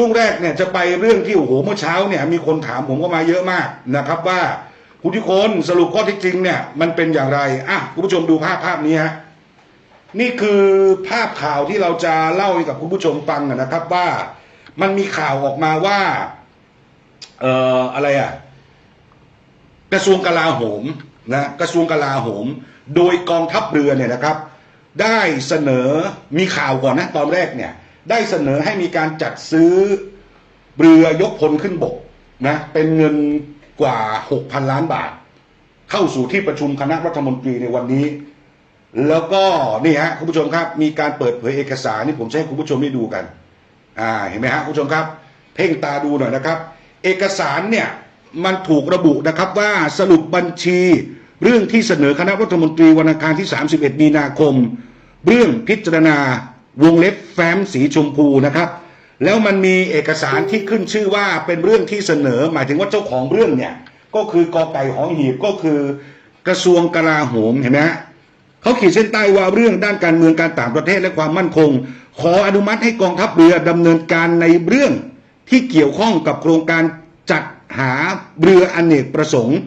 ช่วงแรกเนี่ยจะไปเรื่องที่โอ้โหเมื่อเช้าเนี่ยมีคนถามผมก็มาเยอะมากนะครับว่าคุณทุกคนสรุปข้อท็จจริงเนี่ยมันเป็นอย่างไรอะคุณผู้ชมดูภาพภาพนี้ฮะนี่คือภาพข่าวที่เราจะเล่าให้กับคุณผู้ชมฟังนะครับว่ามันมีข่าวออกมาว่าเอ่ออะไรอะกระทรวงกลาโหมนะกระทรวงกลาโหม โดยกองทัพเรือเนี่ยนะครับ ได้เสนอมีข่าวก่อนนะตอนแรกเนี่ย ได้เสนอให้มีการจัดซื้อเรือยกพลขึ้นบกนะเป็นเงินกว่า 6,000 ล้านบาท เข้าสู่ที่ประชุมคณะรัฐมนตรีในวันนี้ แล้วก็นี่ฮะคุณผู้ชมครับ มีการเปิดเผยเอกสารนี่ผมจะให้คุณผู้ชมได้ดูกันอ่าเห็นไหมฮะคุณผู้ชมครับ เพ่งตาดูหน่อยนะครับ เอกสารเนี่ยมันถูกระบุนะครับว่าสรุปบัญชีเรื่องที่เสนอคณะรัฐมนตรีวันอังคารที่ 31 มีนาคม เรื่องพิจารณา วงเล็บแฟ้มสีชมพูนะครับ แล้วมันมีเอกสารที่ขึ้นชื่อว่าเป็นเรื่องที่เสนอ หมายถึงว่าเจ้าของเรื่องเนี่ย ก็คือกอไก่หองหีบก็คือกระทรวงกลาโหมเห็นไหมฮะเขาขีดเส้นใต้ว่าเรื่องด้านการเมืองการต่างประเทศและความมั่นคง ขออนุมัติให้กองทัพเรือดำเนินการในเรื่องที่เกี่ยวข้องกับโครงการจัดหาเรืออเนกประสงค์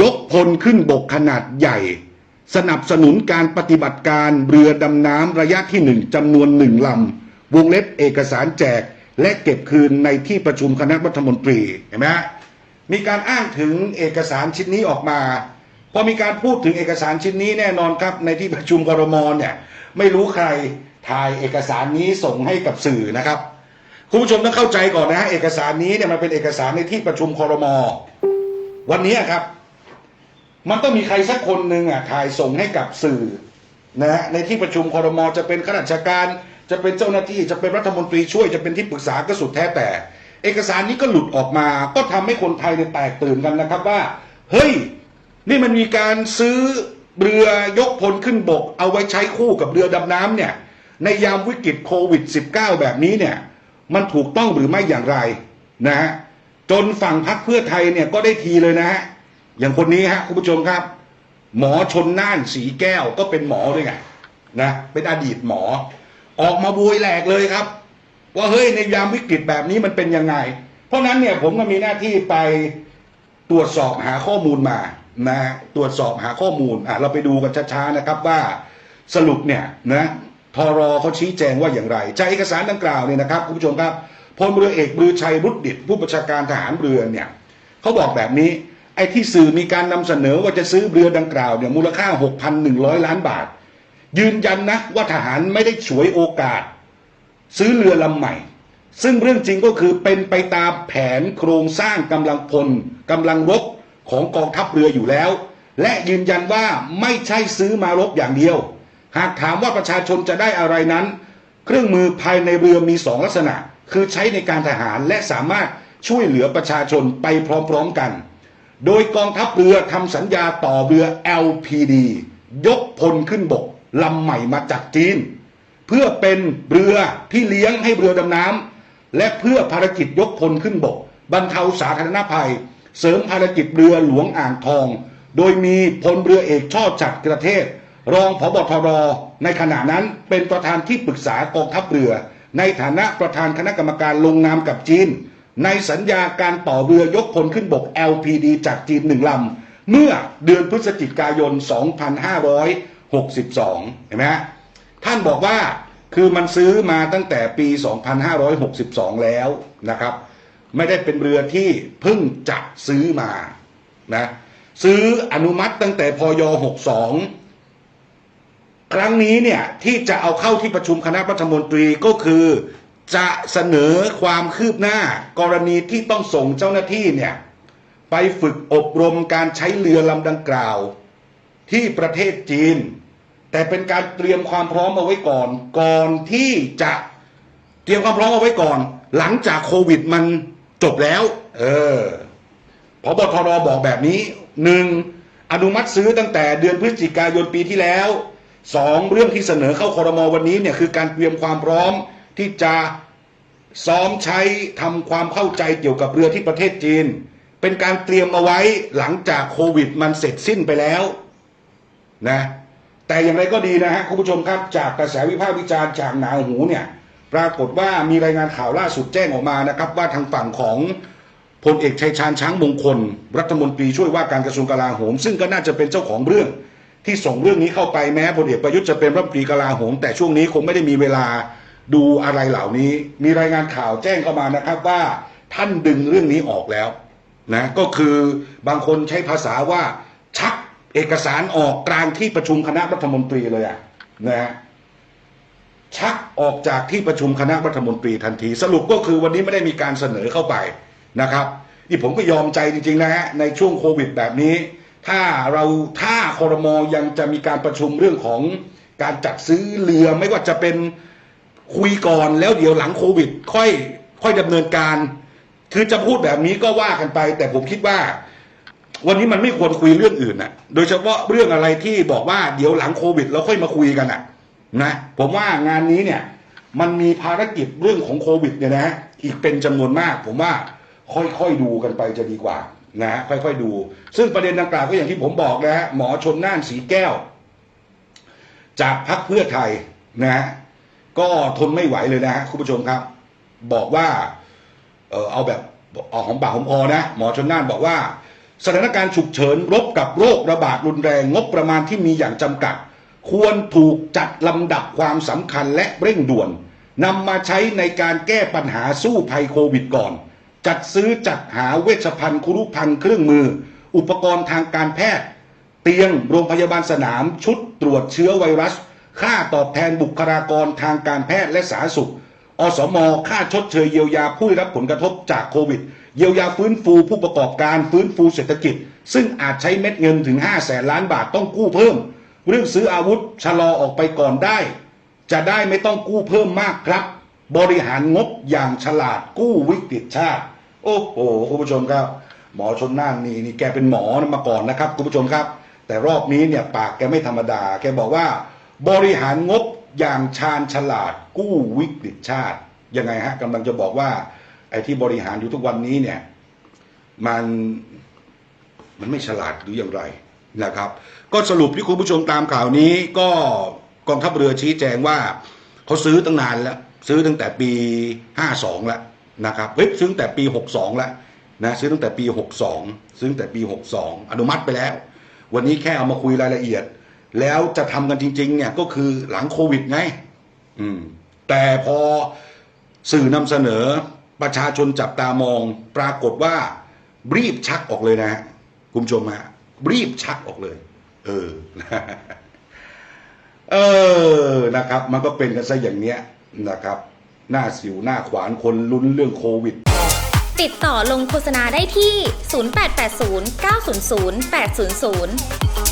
ยกพลขึ้นบกขนาดใหญ่ สนับสนุนการปฏิบัติการเรือดำน้ำระยะที่หนึ่งจำนวนหนึ่งลำวงเล็บเอกสารแจก และเก็บคืนในที่ประชุมคณะรัฐมนตรีเห็นไหมมีการอ้างถึงเอกสารชิ้นนี้ออกมาพอมีการพูดถึงเอกสารชิ้นนี้แน่นอนครับ ในที่ประชุมกรมเนี่ยไม่รู้ใครถ่ายเอกสารนี้ส่งให้กับสื่อนะครับคุณผู้ชมต้องเข้าใจก่อนนะฮะเอกสารนี้เนี่ยมันเป็นเอกสารในที่ประชุมคอรมอวันนี้ครับ มันต้องมีใครสักคนหนึ่งอะถ่ายส่งให้กับสื่อนะฮะในที่ประชุมคอรมอจะเป็นข้าราชการ จะเป็นเจ้าหน้าที่จะเป็นรัฐมนตรีช่วยจะเป็นที่ปรึกษาก็สุดแท้แต่ เอกสารนี้ก็หลุดออกมา ก็ทำให้คนไทยเนี่ยแตกตื่นกันนะครับว่า เฮ้ย นี่มันมีการซื้อเรือยกพลขึ้นบก เอาไว้ใช้คู่กับเรือดำน้ำเนี่ย ในยามวิกฤตโควิด -19 แบบนี้เนี่ย มันถูกต้องหรือไม่อย่างไรนะฮะจนฝั่งพักเพื่อไทยเนี่ยก็ได้ทีเลยนะฮะ อย่างคนนี้ฮะคุณผู้ชมครับ หมอชนน่านสีแก้วก็เป็นหมอด้วยไงนะเป็นอดีตหมอ ออกมาบวยแหลกเลยครับ ว่าเฮ้ยในยามวิกฤตแบบนี้มันเป็นยังไง เพราะนั้นเนี่ยผมก็มีหน้าที่ไปตรวจสอบหาข้อมูลมานะตรวจสอบหาข้อมูลอะเราไปดูกันช้าๆนะครับว่าสรุปเนี่ยนะทรอเขาชี้แจงว่าอย่างไรจากเอกสารดังกล่าวเนี่ยนะครับคุณผู้ชมครับพลเรือเอกบือชัยรุดดิตผู้บัญชาการทหารเรือเนี่ยเขาบอกแบบนี้ ไอ้ที่สื่อมีการนำเสนอว่าจะซื้อเรือดังกล่าวเนี่ยมูลค่า 6,100 ล้านบาท ยืนยันนะว่าทหารไม่ได้ฉวยโอกาส ซื้อเรือลำใหม่ ซึ่งเรื่องจริงก็คือเป็นไปตามแผนโครงสร้างกำลังพลกำลังรบของกองทัพเรืออยู่แล้ว และยืนยันว่าไม่ใช่ซื้อมารบอย่างเดียว หากถามว่าประชาชนจะได้อะไรนั้น เครื่องมือภายในเรือมีสองลักษณะ คือใช้ในการทหารและสามารถช่วยเหลือประชาชนไปพร้อมๆกัน โดยกองทัพเรือทำสัญญาต่อเรือ LPD ยกพลขึ้นบกลำใหม่มาจากจีน เพื่อเป็นเรือที่เลี้ยงให้เรือดำน้ำและเพื่อภารกิจยกพลขึ้นบก บรรเทาสาธารณภัย เสริมภารกิจเรือหลวงอ่างทอง โดยมีพลเรือเอกช่อจัดกระเทศ รองผบทรในขณะนั้นเป็นประธานที่ปรึกษากองทัพเรือ ในฐานะประธานคณะกรรมการลงนามกับจีน ในสัญญาการต่อเรือยกพลขึ้นบก LPD จากจีนหนึ่งลำ เมื่อเดือนพฤศจิกายน 2562 เห็นไหมฮะท่านบอกว่าคือมันซื้อมาตั้งแต่ปี 2562 แล้วนะครับ ไม่ได้เป็นเรือที่เพิ่งจะซื้อมานะซื้ออนุมัติตั้งแต่พย 62 ครั้งนี้เนี่ยที่จะเอาเข้าที่ประชุมคณะรัฐมนตรีก็คือ จะเสนอความคืบหน้ากรณีที่ต้องส่งเจ้าหน้าที่เนี่ยไปฝึกอบรมการใช้เรือลำดังกล่าว ที่ประเทศจีน แต่เป็นการเตรียมความพร้อมเอาไว้ก่อน ก่อนที่จะเตรียมความพร้อมเอาไว้ก่อน หลังจากโควิดมันจบแล้ว เออพบทรบอกแบบนี้หนึ่งอนุมัติซื้อตั้งแต่เดือนพฤศจิกายนปีที่แล้วสองเรื่องที่เสนอเข้าคอรมอวันนี้เนี่ยคือการเตรียมความพร้อม ที่จะซ้อมใช้ทำความเข้าใจเกี่ยวกับเรือที่ประเทศจีน เป็นการเตรียมเอาไว้หลังจากโควิดมันเสร็จสิ้นไปแล้วนะแต่อย่างไรก็ดีนะฮะคุณผู้ชมครับ จากกระแสวิพากษ์วิจารณ์จากหนาหูเนี่ยปรากฏว่ามีรายงานข่าวล่าสุดแจ้งออกมานะครับ ว่าทางฝั่งของพลเอกชัยชาญช้างมงคล รัฐมนตรีช่วยว่าการกระทรวงกลาโหม ซึ่งก็น่าจะเป็นเจ้าของเรื่อง ที่ส่งเรื่องนี้เข้าไปแม้พลเอกประยุทธ์จะเป็นรัฐมนตรีกลาโหม แต่ช่วงนี้คงไม่ได้มีเวลา ดูอะไรเหล่านี้ มีรายงานข่าวแจ้งเข้ามานะครับว่าท่านดึงเรื่องนี้ออกแล้วนะก็คือบางคนใช้ภาษาว่าชักเอกสารออกกลางที่ประชุมคณะรัฐมนตรีเลยอะนะฮะชักออกจากที่ประชุมคณะรัฐมนตรีทันที สรุปก็คือวันนี้ไม่ได้มีการเสนอเข้าไปนะครับนี่ผมก็ยอมใจจริงๆนะฮะในช่วงโควิดแบบนี้ ถ้าเราถ้าคอรมอยังจะมีการประชุมเรื่องของการจัดซื้อเรือไม่ว่าจะเป็น คุยก่อนแล้วเดี๋ยวหลังโควิด ค่อย ค่อยดำเนินการ คือจะพูดแบบนี้ก็ว่ากันไป แต่ผมคิดว่า วันนี้มันไม่ควรคุยเรื่องอื่นน่ะ โดยเฉพาะเรื่องอะไรที่บอกว่าเดี๋ยวหลังโควิดเราค่อยมาคุยกันน่ะ นะ ผมว่างานนี้เนี่ย มันมีภารกิจเรื่องของโควิดเนี่ยนะฮะอีกเป็นจำนวนมาก ผมว่าค่อยๆดูกันไปจะดีกว่านะค่อยๆดู ซึ่งประเด็นดังกล่าวก็อย่างที่ผมบอกนะฮะหมอชนน่านสีแก้ว จากพรรคเพื่อไทยนะฮะ ก็ทนไม่ไหวเลยนะฮะคุณผู้ชมครับ บอกว่าเออเอาแบบเอาหอมปากหอมคอนะหมอชนน่านบอกว่า สถานการณ์ฉุกเฉินรบกับโรคระบาดรุนแรงงบประมาณที่มีอย่างจำกัด ควรถูกจัดลำดับความสำคัญและเร่งด่วนนำมาใช้ในการแก้ปัญหาสู้ภัยโควิดก่อน จัดซื้อจัดหาเวชภัณฑ์คุรุภัณฑ์เครื่องมือ อุปกรณ์ทางการแพทย์ เตียงโรงพยาบาลสนามชุดตรวจเชื้อไวรัส ค่าตอบแทนบุคลากรทางการแพทย์และสาธารณสุข อสม ค่าชดเชยเยียวยาผู้ได้รับผลกระทบจากโควิด เยียวยาฟื้นฟูผู้ประกอบการฟื้นฟูเศรษฐกิจ ซึ่งอาจใช้เม็ดเงินถึง 5 แสนล้านบาทต้องกู้เพิ่ม เรื่องซื้ออาวุธชะลอออกไปก่อนได้ จะได้ไม่ต้องกู้เพิ่มมากครับ บริหารงบอย่างฉลาดกู้วิกฤตชาติ โอ้โหคุณผู้ชมครับ หมอชนน่านนี่นี่แกเป็นหมอมาก่อนนะครับคุณผู้ชมครับ แต่รอบนี้เนี่ยปากแกไม่ธรรมดา แกบอกว่า บริหารงบอย่างชาญฉลาดกู้วิกฤตชาติ ยังไงฮะกำลังจะบอกว่า ไอ้ที่บริหารอยู่ทุกวันนี้เนี่ย มันมันไม่ฉลาดหรืออย่างไรนะครับ ก็สรุปที่คุณผู้ชมตามข่าวนี้ ก็กองทัพเรือชี้แจงว่าเขาซื้อตั้งนานแล้ว ซื้อตั้งแต่ปี 52 แล้วนะครับเฮ้ยซื้อตั้งแต่ปี 62 แล้วนะซื้อตั้งแต่ปี 62 ซื้อตั้งแต่ปี 62 อนุมัติไปแล้ว วันนี้แค่เอามาคุยรายละเอียด แล้วจะทำกันจริง ๆ เนี่ยก็คือหลังโควิดไงอืม แต่พอสื่อนำเสนอประชาชนจับตามอง ปรากฏว่า รีบชักออกเลยนะฮะคุณผู้ชมฮะรีบชักออกเลย เออเออนะครับ มันก็เป็นกันซะอย่างเนี้ยนะครับ หน้าสิวหน้าขวานคนลุ้นเรื่องโควิด ติดต่อลงโฆษณาได้ที่ 0880 900 800